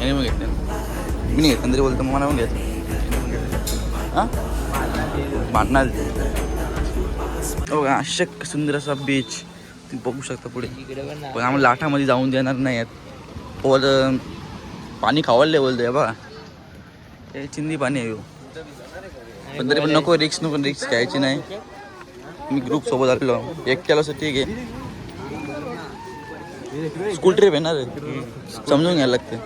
याने मग घेतलं. मी नाही घेतलं तरी बोलतो मग मला पण घ्यायचं. हां? हो का? अशक सुंदर असा बीच तुम्ही बघू शकता पुढे. पण आम्हाला लाटामध्ये जाऊन देणार नाही आहेत. पोल पाणी खावायला बोलतोय बा हे चिंदी पाणी आहे. पण तरी पण नको रिक्स नको रिक्स घ्यायची नाही. मी ग्रुप सोबत आलेलो. एकट्याला असं ठीक आहे स्कूल ट्रिप आहे ना रे? समजून घ्यायला लागते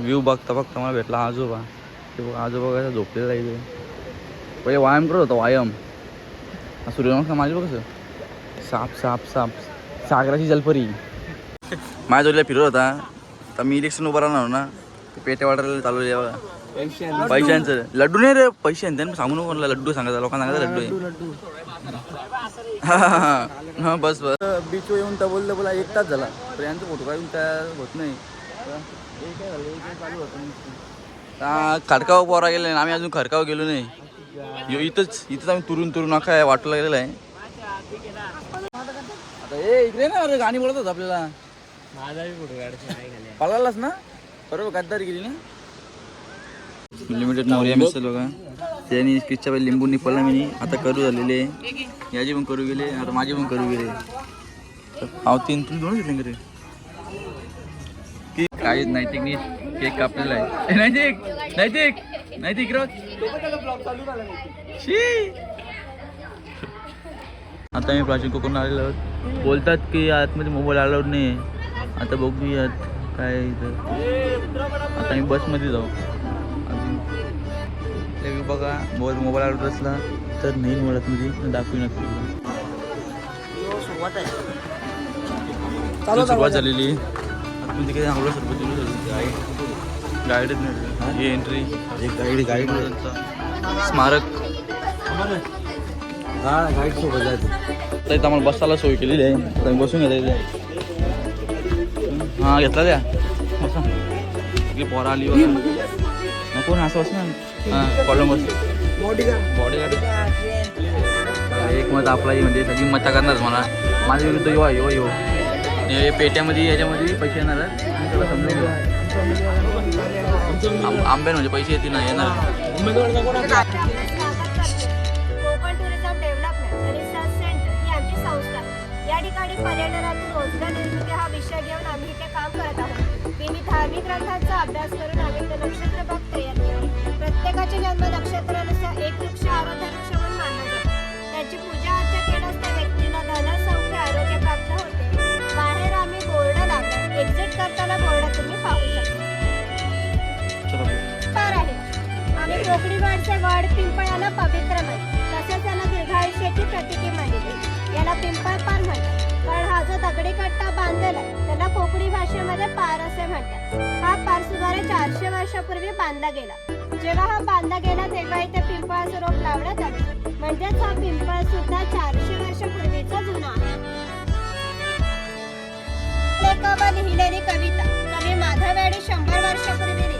व्ह्यू बघता बघता मला भेटला आजोबा. आजोबा कसा झोपलेला आहे इथे पहिले व्यायाम करत होता व्यायाम. सूर्यनमस्कार माझे बघ कसं. साप साप साप. सागराची जलपरी. माझ्या जोडीला फिरत होता. तर मी इलेक्शन उभं राहणार ना ते पेटे वाटायला चालू आहे बघा. पैशांचं. लड्डू नाही रे पैसे आहे त्यांना सांगू नको लड्डू सांगायचा लोकांना सांगायचं लड्डू आहे. हा बस बस. बीचवर येऊन तर बोललं बोला एक तास झाला. तर यांचा फोटो काढून तयार होत नाही. काय काय खडकाव पोरा गेले नाही आम्ही अजून खडकाव गेलो नाही. यो इथंच इथंच आम्ही तुरून तुरून नका आहे वाटला गेलेला आहे. आता ए इकडे ना अरे गाणी बोलत होत आपल्याला पळालाच ना? बरोबर गद्दारी गेली ना? लिमिटेड मोरिया मिसळ बघा त्याने किच्च्या पहिले लिंबू निपडला मी. आता करू झालेले. याची पण करू गेले आता माझी पण करू गेले. अहो तीन तुम्ही दोन घेतले का रे? की काहीच नैतिकनी केक कापलेला आहे. नैतिक नैतिक नैतिक रोज. शी. आता मी प्राचीन कोकण आलेलो आहोत. बोलतात की आतमध्ये मोबाईल अलाउड नाही आता बघूयात काय इथं. आता मी बसमध्ये जाऊ. बघा मोबाईल मोबाईल अलाउड असला तर नाही मिळत मध्ये दाखवी नक्की आता सुरुवात झालेली. आतमध्ये काही सरबत दिलं झालं गाईडच नाही ही? एंट्री एक गाईड गाईड स्मारक. हा गाईड सोबत जायचं. इथं आम्हाला बसायला सोय केलेली आहे. बसून घेता हां घेतला द्या बसा. पोरं आली नको ना असं बस ना. कॉलम एक मत आपला म्हणजे सगळी मता करणार मला. माझ्या विरुद्ध यो यो यो पेट्यामध्ये याच्यामध्ये पैसे येणार त्याला समजून घेऊ. आंब- म्हणजे पैसे येतील ना येणार. ही पर्यटनातून रोजगार निर्मिती हा विषय घेऊन आम्ही इथे काम करत आहोत. मी धार्मिक ग्रंथांचा अभ्यास करून आम्ही इथे नक्षत्र तयार केला प्रत्येकाचे जन्म नक्षत्रानुसार एक वृक्ष आराध्य वृक्ष म्हणून मानला जातो. त्याची पूजा अर्चा केल्यास त्या व्यक्तीला धन सौख्य आरोग्य प्राप्त होते. बाहेर आम्ही बोर्ड लावला एक्झिट करताना बोर्ड तुम्ही पाहू शकता. चला पार आहे. आम्ही कोकणी वाडचे वाड पिंपळ याला पवित्र मानतो तसेच याला दीर्घायुष्याची प्रतिकी मानली याला पिंपळ पार म्हणतात. कारण हा जो दगडी कट्टा बांधलेला त्याला कोकणी भाषेमध्ये पार असे म्हणतात. हा पार सुमारे चारशे वर्षापूर्वी बांधला गेला. जेव्हा हा बांधला गेला तेव्हा इथे पिंपळाचं रोप लावण्यात आले. म्हणजेच हा पिंपळ सुद्धा चारशे वर्षापूर्वीचा जुना आहे. लेखावर लिहिलेली कविता. कवी माधव यांनी शंभर वर्षापूर्वी लिहिली.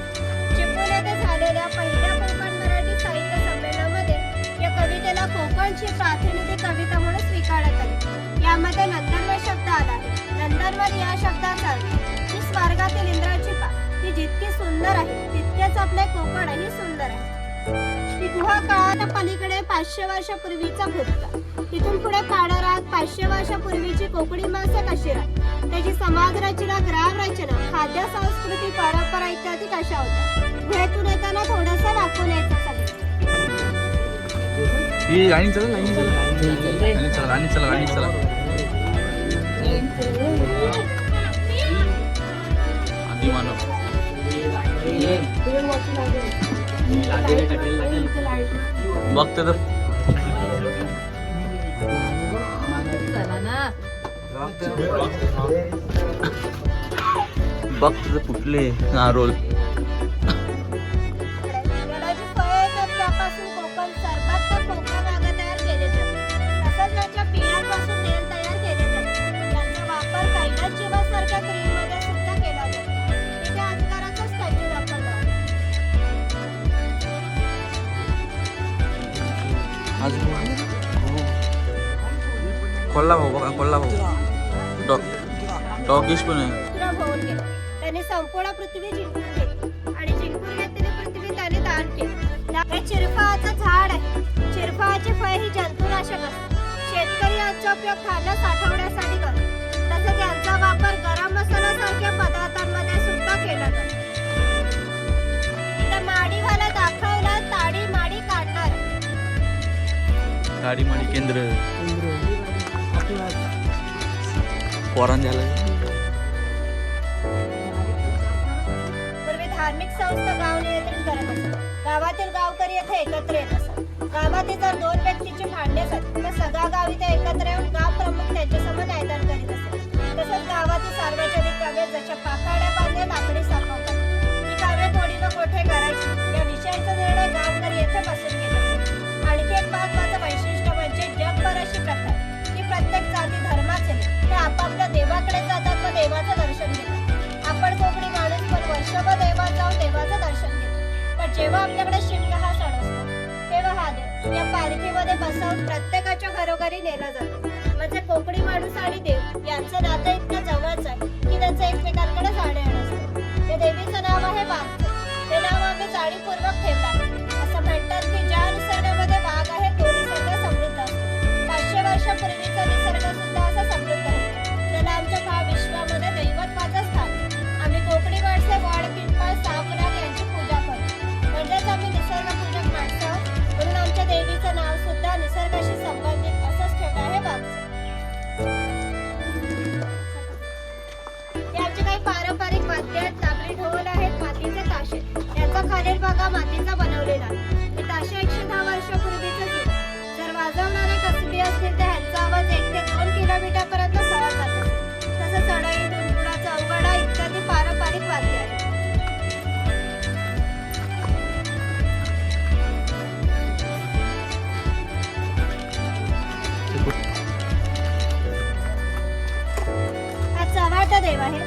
चिपळूण येथे झालेल्या पहिल्या कोकण मराठी साहित्य संमेलनामध्ये या कवितेला कोकणची प्रातिनिधिक कविता म्हणून स्वीकारण्यात आली. यामध्ये नंदनवर शब्द आला नंदनवर या शब्दाचा अर्थ ही स्वर्गातील इंद्राची पा ती जितकी सुंदर आहे तितकेच आपले कोकणही सुंदर आहे. ही गुहा काळाच्या पलीकडे पाचशे वर्षापूर्वीचा भूतकाळ तिथून पुढे काळारात पाचशे वर्षापूर्वीची कोकणी माणसं कशी राहत त्याची समाज रचना ग्राम रचना खाद्य संस्कृती परंपरा इत्यादी कशा होत्या? गुहेतून येताना थोडस वाकून यायचं गाणी चला गाणी चला. गाणी चला गाणी चला. बघते तर बघते तर कुठले? हा रोल. कोल्हा भाऊ बघा कोल्हा भाऊ डॉ डॉगिश पण आहे त्याने संपूर्ण पृथ्वी जिंकून घेतली आणि जिंकून घेतलेली पृथ्वी त्याने दान केली चिरफळाचं झाड आहे चिरफळाचे फळ ही जंतुनाशक असते शेतकरी यांचा उपयोग खाणं साठवण्यासाठी करतो तसेच यांचा वापर गरम मसाला सारख्या पदार्थांमध्ये सुद्धा केला जातो माडीवाला दाखवला ताडी माडी काढणार गाडी माडी केंद्र पोरान झालं पूर्वी धार्मिक संस्था गाव करत असत गावातील गावकरी येथे एकत्र येत असत गावातील जर दोन व्यक्तीची भांडणे असत तर सगळा गाव इथे एकत्र येऊन गाव प्रमुख त्यांच्यासमोर न्यायदान करीत असत तसंच गावातील सार्वजनिक कामे जशा पाकाड्या बांधणे लाकडी सापवतात ही कामे थोडी व मोठे करायची. या विषयाचा निर्णय गावकरी येथे बसून घेत असत आणखी एक महत्वाचं वैशिष्ट्य म्हणजे जगभर अशी प्रथा. प्रत्येक जाती धर्माचे लोक हे आपापल्या देवाकडे जातात व देवाचं दर्शन घेतात. आपण कोकणी माणूस पण वर्षभर देवात जाऊन देवाचं दर्शन घेतो. पण जेव्हा आपल्याकडे शिमग हा सण असतो तेव्हा हा देव या पालखीमध्ये बसवून प्रत्येकाच्या घरोघरी नेला जातो. म्हणजे कोकणी माणूस आणि देव यांचं नातं इतकं जवळच आहे की त्यांचं एकमेकांकडे जाणे असतं. त्या देवीचं नाव आहे वाघ ते नाव आम्ही जाणीवपूर्वक ठेवलं असं म्हणतात की ज्या निसर्गामध्ये वाघ आहे पाचशे निसर्ग सुद्धा असा समृद्ध त्याला आमच्या विश्वामध्ये दैवत्वाचं स्थान आम्ही कोकणी माणसे पिंपळ यांची पूजा करतो. म्हणजेच आम्ही निसर्गपूजक माणसं म्हणून आमच्या देवीचं नाव सुद्धा निसर्गाशी संबंधित असंच ठेवलं आहे आमचे काही पारंपरिक वाद्य आहेत. लाकडी ढोल आहेत मातीचे ताशे. यांचा खालील भागा मातीचा देव आहे.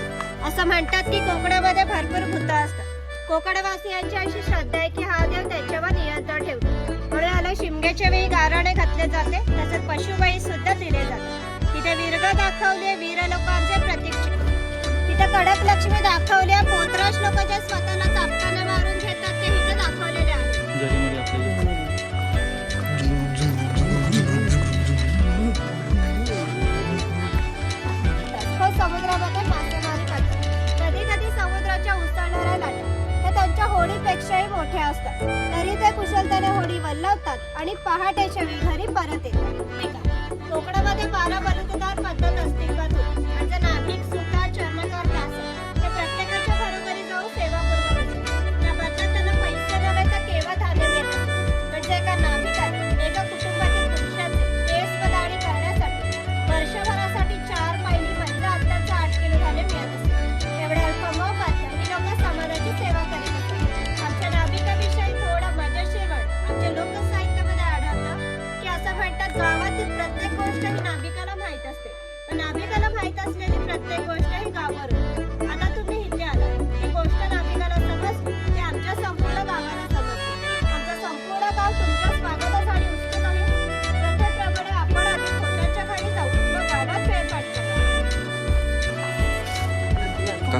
असं म्हणतात की कोकणामध्ये भरपूर भूत असतात. कोकणवासियांची अशी श्रद्धा आहे की हा देव त्यांच्यावर नियंत्रण ठेवतो. म्हणून याला शिमग्याच्या वेळी गाराणे घातले जाते तसेच पशुबळी सुद्धा दिले जाते. तिथे वीरग दाखवले वीर लोकांचे प्रतीक तिथे कडक लक्ष्मी दाखवली पोतराज लोक जे स्वतःला चापकाने मारून घेतात ते इथे दाखवलेले आहे. होडीपेक्षाही मोठ्या असतात. तरी ते कुशलतेने होडी वल्लवतात आणि पहाटेच्या वेळी घरी परत येतात. कोकणामध्ये बारा बलुतेदार पद्धत अस्तित्वात होती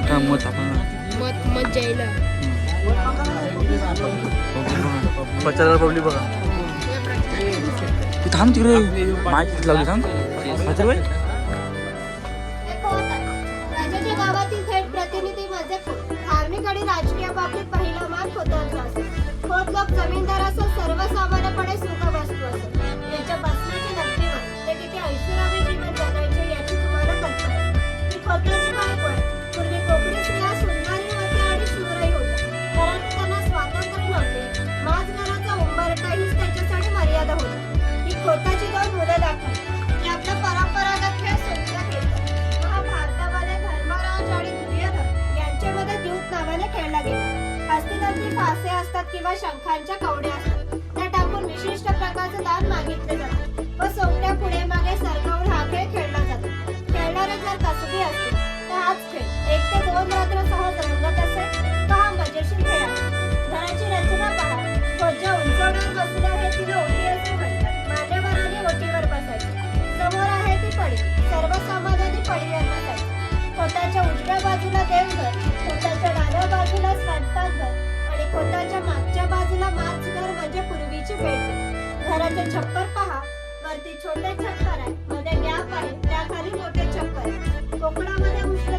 काका मत आपण मत मत जायला. पचाला पब्लिक बघा. तू थांब तिकडे. माहिती लावली थांब. पचाल उजव्या बाजूला देवघर खोताच्या डाव्या बाजूला स्वयंपाकघर आणि खोताच्या मागच्या बाजूला माच घर म्हणजे पूर्वीची बेडरूम घराचे छप्पर पहा. वरती छोटे छप्पर आहे मध्ये गॅप आहे. त्या खाली मोठे छप्पर आहे कोकणामध्ये उष्ण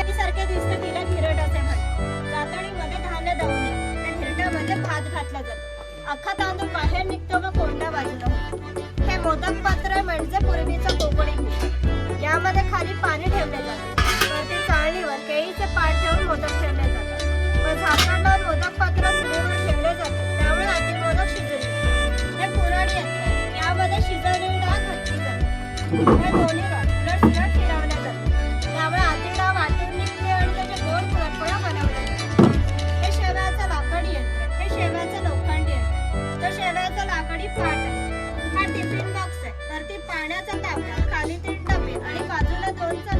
असल्यासारखे दिसते तिला हिरट असे म्हणतात धान्य त्या हिरटामध्ये भात घातला जातो. अख्खा तांदूळ बाहेर निघतो व कोंडा बाजूला हे मोदक पात्र म्हणजे पूर्वीचा कोकणी यामध्ये खाली पाणी ठेवले जाते. चाळणीवर केळीचे पाठ ठेवून मोदक ठेवले जातात. व झाकणावर मोदक पात्र सुरू ठेवले जाते. त्यामुळे आधी मोदक शिजले हे पुराणी यामध्ये शिजवलेली घातली जाते. हे दोन्ही पाण्याचा तापमान खाली तीन तापेल आणि बाजूला दोन चा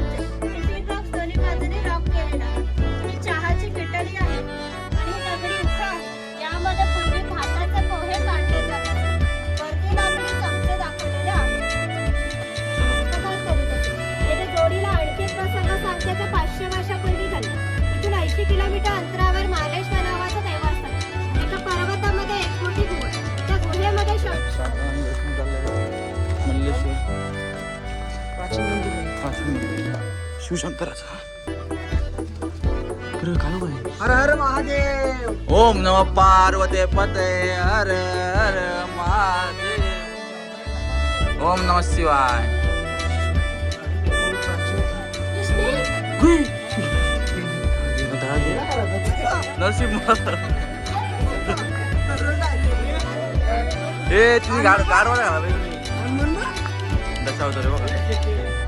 करायचा खरं काय माहिती हर हर महादेव ओम नम पार्वते पते हर हर महादेव ओम नम शिवाय नरसिंह ए तुम्ही गाड गाडवा लागला दशावतारे बघा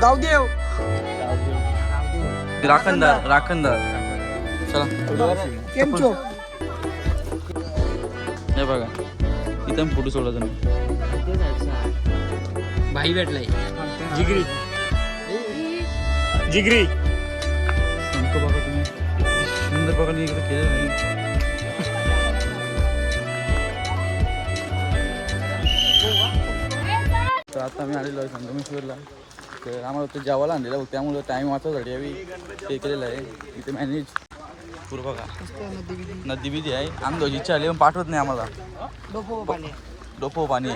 गावदेव राखणदार राखणदार. चला. केम छो हे बघा इथं फोटो सोडला तुम्ही. भाई भेटलाय. जिगरी. जिगरी. संत बघा तुम्ही. सुंदर प्रकारे इकडे केलं नाही आता आम्ही आलेलो आहे संगमेश्वरला. तर आम्हाला ते जेवायला आणलेलं बघ त्यामुळे टाईम वाचवण्यासाठी आम्ही ते केलेलं आहे. इथे मॅनेज पूर्व बघा. नदी बिदी आहे. आम्ही इच्छा आली पण पाठवत नाही आम्हाला. डोपो पाणी. डोपो पाणी.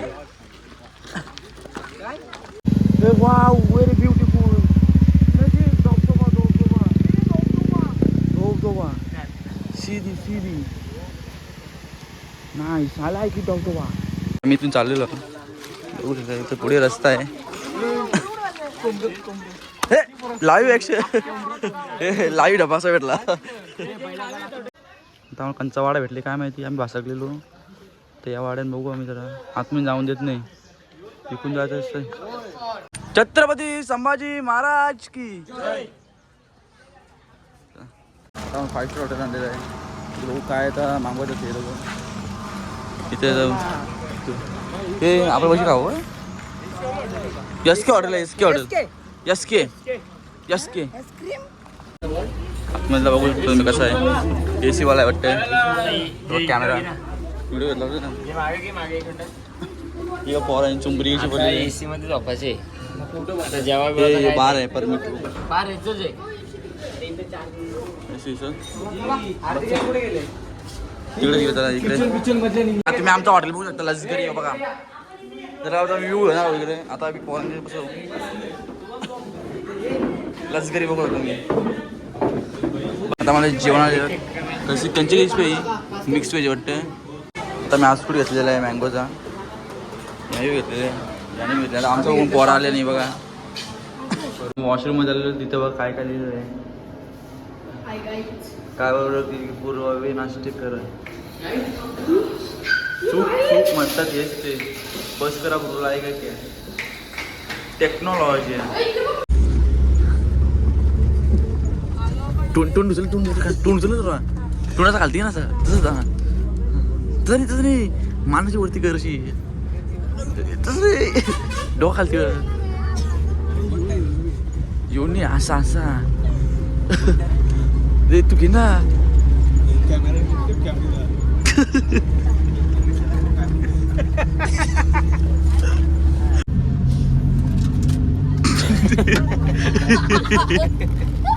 वाव व्हेरी ब्युटिफुल धबधबा धबधबा धबधबा सीधी सीधी. नाही साला आहे की धबधबा मी इथून चाललेलो बघू शकता इथं पुढे रस्ता आहे हे लाईव्ह ॲक्शन हे लाईव्ह डबासा भेटला। आता आम्हाला कंचा वाडा भेटले काय माहिती आम्ही भासकलेलो. तर या वाड्यात बघू आम्ही जरा. आतमध्ये जाऊन देत नाही. विकून जायचं असतं छत्रपती संभाजी महाराज की आता फाईव्ह स्टार हॉटेल आणलेलं आहे. लोक काय तर मागवायचं ते लोक. इथे जाऊ. हे आपलं पैसे खाऊ एस के हॉटेल आहे S K hotel. S K. S K. आतमधला बघू शकतो तुम्ही कसं आहे ए सीवाला आहे वाटतं कॅमेरा। व्हिडिओ घेतला होता ना। ही पोर आहे चुंबरी कशी पडली एसी मध्ये झोपायचे आता जेव्हा हे। बार आहे परमिट बार यायचंच आहे तिकडे गेलं जरा इकडे. आता तुम्ही आमचं हॉटेल बघू शकता लष्करी आहे बघा. जरा आता व्ह्यू आहे ना वगैरे आता आम्ही पोरांचे कसं लष्करी बघू शकता तुम्ही आता मला जेवण कशी त्यांची कशी पाहिजे मिक्स व्हेज वाटतं. आता मी आज फूड घेतलेला आहे मँगोचा नाही घेतलेलं. आहे याने घेतलेला. आमचा कोण पोरा आले नाही बघा. वॉशरूममध्ये आलेलो तिथं बघा काय काय लिहिलं आहे. काय बरोबर की पूर्व नाश्ते कर चूक चूक म्हणतात हेच ते. बस करा पूर्वला आहे काय टेक्नॉलॉजी टोन टोन उचल टोन उचल टोन उचल तुला? टोनाचा घालते ना असं. तसंच हा. तसं नाही तसं नाही. मानाची वरती कर अशी. तसं नाही. डोकं खालती. येऊन नाही असा असा. रे तू घे ना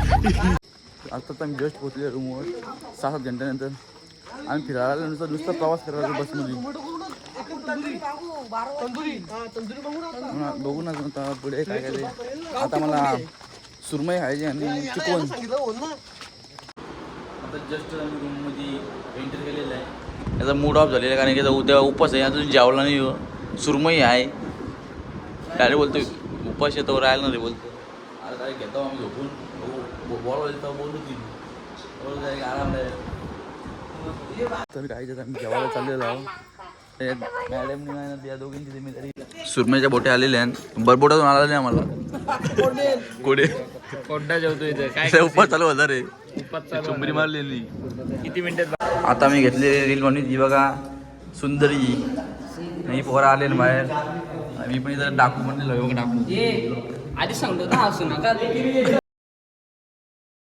आता तर आम्ही जस्ट पोहोचले रूमवर सहा सात घंट्यानंतर आम्ही फिरायला आलो नुसतं नुसता प्रवास करायला बसमध्ये हा, बघू ना आता पुढे काय काय ते आता मला सुरमई खायची आणि चिकवण आता जस्ट रूममध्ये एंटर केलेलं आहे. याचा मूड ऑफ झालेला आहे कारण की आता उद्या उपास आहे अजून जेवला नाही हो. सुरमई आहे. काय बोलतो उपास येतो राहायला नाही रे बोलतो अरे काय घेतो आम्ही झोपून? बॉल तर बोलू ती आराम तर काय आम्ही जेवायला चाललेलो आहोत. मॅडमनी नाही या दोघींची जिम्मेदारी. सुरमईच्या बोटे आलेल्या आहेत. बरबोटातून आला नाही आम्हाला. कोडे कोड्डा जेवतो इथं. काय उपास चालू होता रे. चुंबरी मारलेली. किती मिनिटात आता मी घेतले रील बनवली ती बघा सुंदरी. ही पोरं आले ना बाहेर मी पण इथं डाकू बघा डाकू. आधी सांगतो ना हसू नका